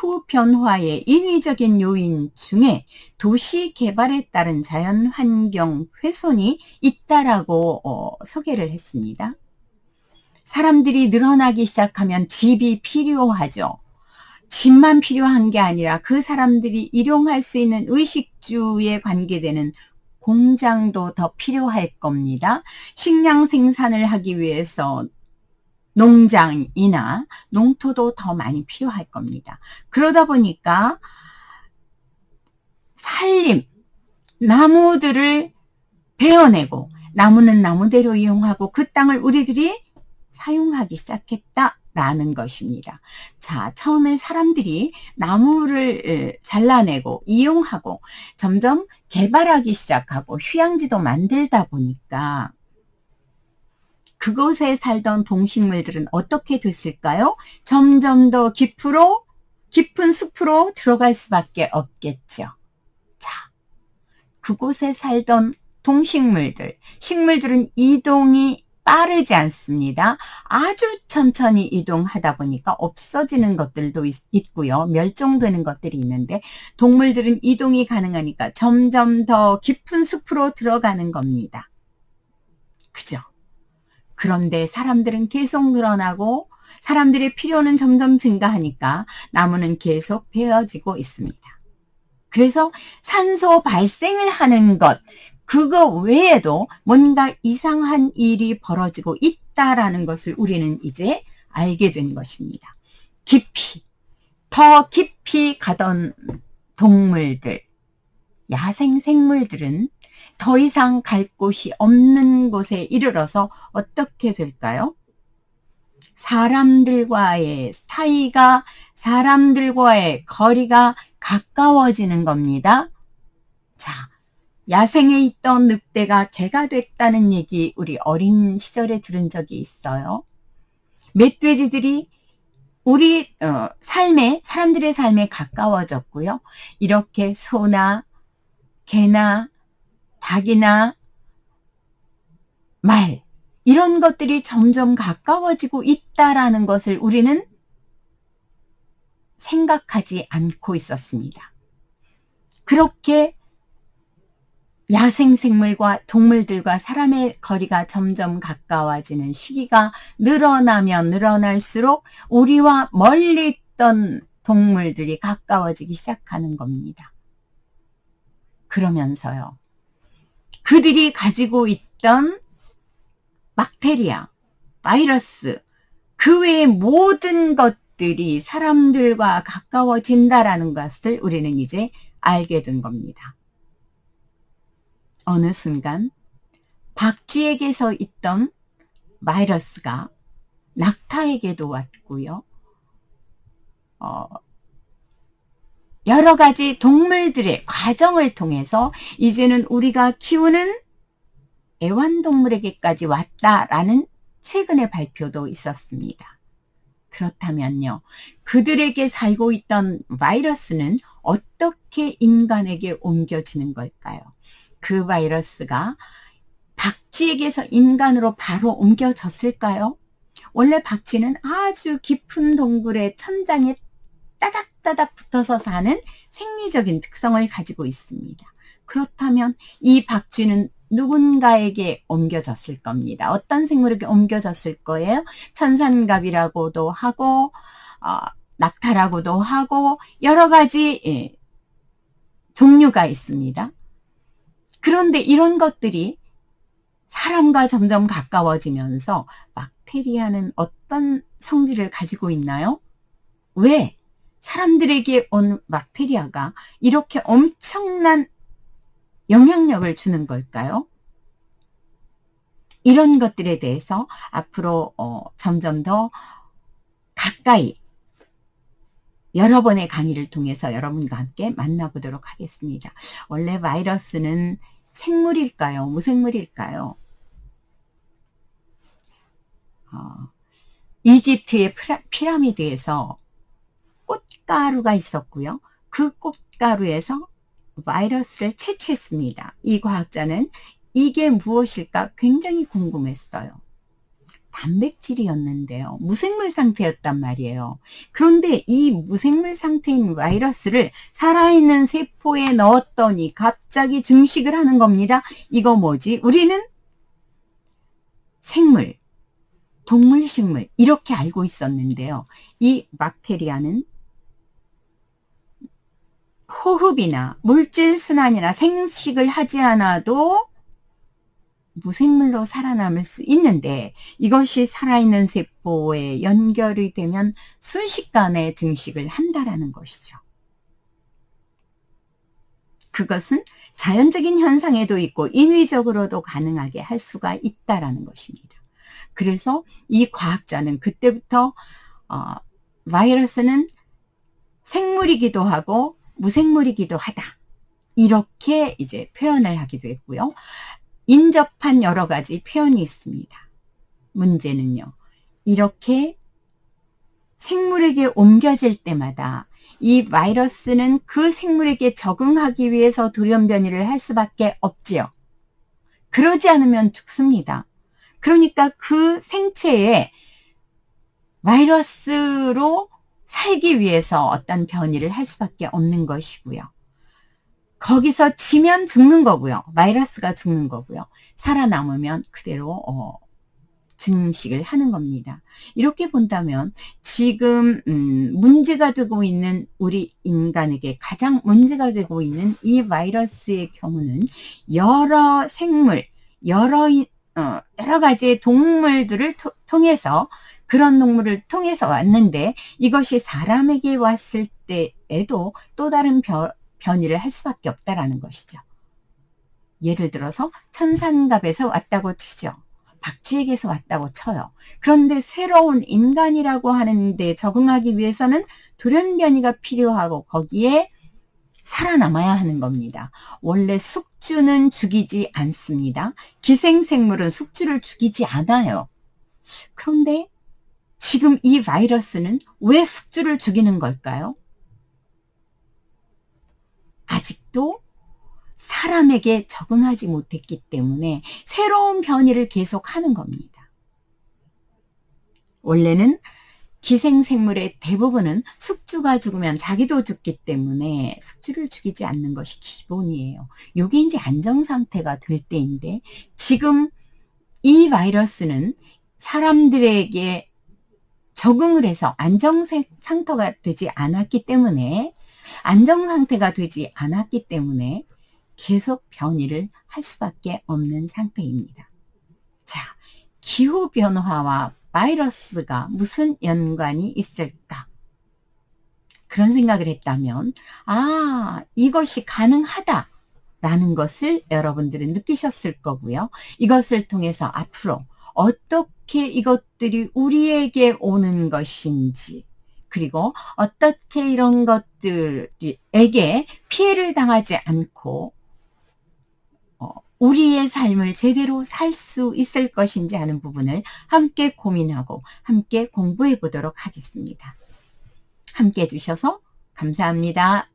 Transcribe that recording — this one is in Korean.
기후 변화의 인위적인 요인 중에 도시 개발에 따른 자연 환경 훼손이 있다라고 어, 소개를 했습니다. 사람들이 늘어나기 시작하면 집이 필요하죠. 집만 필요한 게 아니라 그 사람들이 일용할 수 있는 의식주에 관계되는 공장도 더 필요할 겁니다. 식량 생산을 하기 위해서 농장이나 농토도 더 많이 필요할 겁니다. 그러다 보니까 살림, 나무들을 베어내고 나무는 나무대로 이용하고 그 땅을 우리들이 사용하기 시작했다라는 것입니다. 자, 처음에 사람들이 나무를 잘라내고 이용하고 점점 개발하기 시작하고 휴양지도 만들다 보니까 그곳에 살던 동식물들은 어떻게 됐을까요? 점점 더 깊으로, 깊은 숲으로 들어갈 수밖에 없겠죠. 자, 그곳에 살던 동식물들, 식물들은 이동이 빠르지 않습니다. 아주 천천히 이동하다 보니까 없어지는 것들도 있, 고요 멸종되는 것들이 있는데 동물들은 이동이 가능하니까 점점 더 깊은 숲으로 들어가는 겁니다. 그죠? 그런데 사람들은 계속 늘어나고 사람들의 필요는 점점 증가하니까 나무는 계속 베어지고 있습니다. 그래서 산소 발생을 하는 것, 그거 외에도 뭔가 이상한 일이 벌어지고 있다라는 것을 우리는 이제 알게 된 것입니다. 깊이, 더 깊이 가던 동물들, 야생 생물들은 더 이상 갈 곳이 없는 곳에 이르러서 어떻게 될까요? 사람들과의 사이가 사람들과의 거리가 가까워지는 겁니다. 자, 야생에 있던 늑대가 개가 됐다는 얘기 우리 어린 시절에 들은 적이 있어요. 멧돼지들이 우리 어, 삶에 사람들의 삶에 가까워졌고요. 이렇게 소나 개나 닭이나 말 이런 것들이 점점 가까워지고 있다라는 것을 우리는 생각하지 않고 있었습니다. 그렇게 야생생물과 동물들과 사람의 거리가 점점 가까워지는 시기가 늘어나면 늘어날수록 우리와 멀리 있던 동물들이 가까워지기 시작하는 겁니다. 그러면서요. 그들이 가지고 있던 박테리아, 바이러스, 그 외의 모든 것들이 사람들과 가까워진다라는 것을 우리는 이제 알게 된 겁니다. 어느 순간 박쥐에게서 있던 바이러스가 낙타에게도 왔고요. 어, 여러 가지 동물들의 과정을 통해서 이제는 우리가 키우는 애완동물에게까지 왔다라는 최근의 발표도 있었습니다. 그렇다면요, 그들에게 살고 있던 바이러스는 어떻게 인간에게 옮겨지는 걸까요? 그 바이러스가 박쥐에게서 인간으로 바로 옮겨졌을까요? 원래 박쥐는 아주 깊은 동굴의 천장에 따닥따닥 붙어서 사는 생리적인 특성을 가지고 있습니다. 그렇다면 이 박쥐는 누군가에게 옮겨졌을 겁니다. 어떤 생물에게 옮겨졌을 거예요? 천산갑이라고도 하고 어, 낙타라고도 하고 여러 가지 예, 종류가 있습니다. 그런데 이런 것들이 사람과 점점 가까워지면서 박테리아는 어떤 성질을 가지고 있나요? 왜 사람들에게 온 박테리아가 이렇게 엄청난 영향력을 주는 걸까요? 이런 것들에 대해서 앞으로 어, 점점 더 가까이 여러 번의 강의를 통해서 여러분과 함께 만나보도록 하겠습니다. 원래 바이러스는 생물일까요? 무생물일까요? 어, 이집트의 피라미드에서 꽃가루가 있었고요. 그 꽃가루에서 바이러스를 채취했습니다. 이 과학자는 이게 무엇일까 굉장히 궁금했어요. 단백질이었는데요. 무생물 상태였단 말이에요. 그런데 이 무생물 상태인 바이러스를 살아있는 세포에 넣었더니 갑자기 증식을 하는 겁니다. 이거 뭐지? 우리는 생물, 동물, 식물 이렇게 알고 있었는데요. 이 박테리아는 호흡이나 물질 순환이나 생식을 하지 않아도 무생물로 살아남을 수 있는데 이것이 살아있는 세포에 연결이 되면 순식간에 증식을 한다라는 것이죠. 그것은 자연적인 현상에도 있고 인위적으로도 가능하게 할 수가 있다라는 것입니다. 그래서 이 과학자는 그때부터 어, 바이러스는 생물이기도 하고 무생물이기도 하다. 이렇게 이제 표현을 하기도 했고요. 인접한 여러 가지 표현이 있습니다. 문제는요. 이렇게 생물에게 옮겨질 때마다 이 바이러스는 그 생물에게 적응하기 위해서 돌연변이를 할 수밖에 없지요. 그러지 않으면 죽습니다. 그러니까 그 생체에 바이러스로 살기 위해서 어떤 변이를 할 수밖에 없는 것이고요. 거기서 지면 죽는 거고요. 바이러스가 죽는 거고요. 살아남으면 그대로 어, 증식을 하는 겁니다. 이렇게 본다면 지금 음, 문제가 되고 있는 우리 인간에게 가장 문제가 되고 있는 이 바이러스의 경우는 여러 생물, 여러 어, 여러 가지의 동물들을 토, 통해서 그런 동물을 통해서 왔는데 이것이 사람에게 왔을 때에도 또 다른 별, 변이를 할 수밖에 없다라는 것이죠. 예를 들어서 천산갑에서 왔다고 치죠. 박쥐에게서 왔다고 쳐요. 그런데 새로운 인간이라고 하는데 적응하기 위해서는 돌연변이가 필요하고 거기에 살아남아야 하는 겁니다. 원래 숙주는 죽이지 않습니다. 기생생물은 숙주를 죽이지 않아요. 그런데 지금 이 바이러스는 왜 숙주를 죽이는 걸까요? 아직도 사람에게 적응하지 못했기 때문에 새로운 변이를 계속하는 겁니다. 원래는 기생생물의 대부분은 숙주가 죽으면 자기도 죽기 때문에 숙주를 죽이지 않는 것이 기본이에요. 이게 이제 안정상태가 될 때인데 지금 이 바이러스는 사람들에게 적응을 해서 안정 상태가 되지 않았기 때문에 안정 상태가 되지 않았기 때문에 계속 변이를 할 수밖에 없는 상태입니다. 자, 기후 변화와 바이러스가 무슨 연관이 있을까? 그런 생각을 했다면, 아, 이것이 가능하다. 라는 것을 여러분들은 느끼셨을 거고요. 이것을 통해서 앞으로 어떻게 이것들이 우리에게 오는 것인지, 그리고 어떻게 이런 것들에게 피해를 당하지 않고 어, 우리의 삶을 제대로 살 수 있을 것인지 하는 부분을 함께 고민하고 함께 공부해 보도록 하겠습니다. 함께 해주셔서 감사합니다.